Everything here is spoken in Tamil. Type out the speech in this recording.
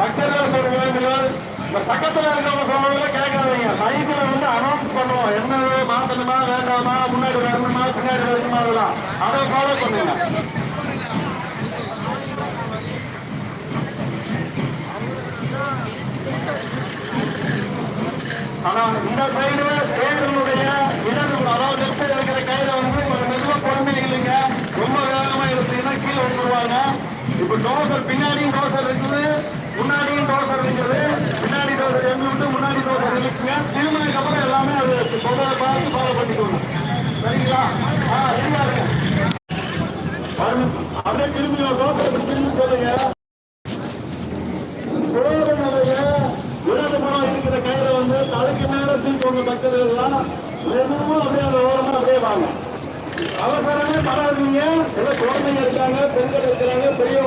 பக்கத்தில் சொல்லுவாங்க இந்த பக்கத்தில் இருக்கிறவங்க சொல்றதுல கேட்காதீங்க மைக்கில் வந்து அனௌன்ஸ் பண்ணுவோம் என்ன மாத்தணுமா வேண்டாமா முன்னாடி வரணுமா பின்னாடி வரணுமா அதெல்லாம் அதை ஃபாலோ பண்ணுங்க ஆனா இந்த சைடு தேர்தலுடைய இடது அதாவது லெஃப்ட் இருக்கிற கையில வந்து ஒரு மெதுவா இல்லைங்க? ரொம்ப வேகமா இருந்தீங்கன்னா கீழே வந்துருவாங்க இப்ப டோசர் பின்னாடியும் டோசர் இருக்குது முன்னாடியும் டோசர் இருக்குது. பின்னாடி டோசர் எங்க விட்டு முன்னாடி டோசர் இருக்குங்க. திருமணத்துக்கு அப்புறம் எல்லாமே அது சொல்றதை பார்த்து ஃபாலோ பண்ணிக்கோங்க. சரிங்களா? ஆ ரெடியா இருக்கு. அப்படியே திரும்பி டோசர் திரும்பி சொல்லுங்க. இடது புறம் இருக்கிற கையில வந்து தலைக்கு மேல தூக்கி பக்கத்துல எல்லாம் மெதுவா அப்படியே அந்த ஓரமா அப்படியே வாங்க. அவசரமே படாதீங்க. சில குழந்தைங்க இருக்காங்க பெண்கள் இருக்கிறாங்க பெரியவங்க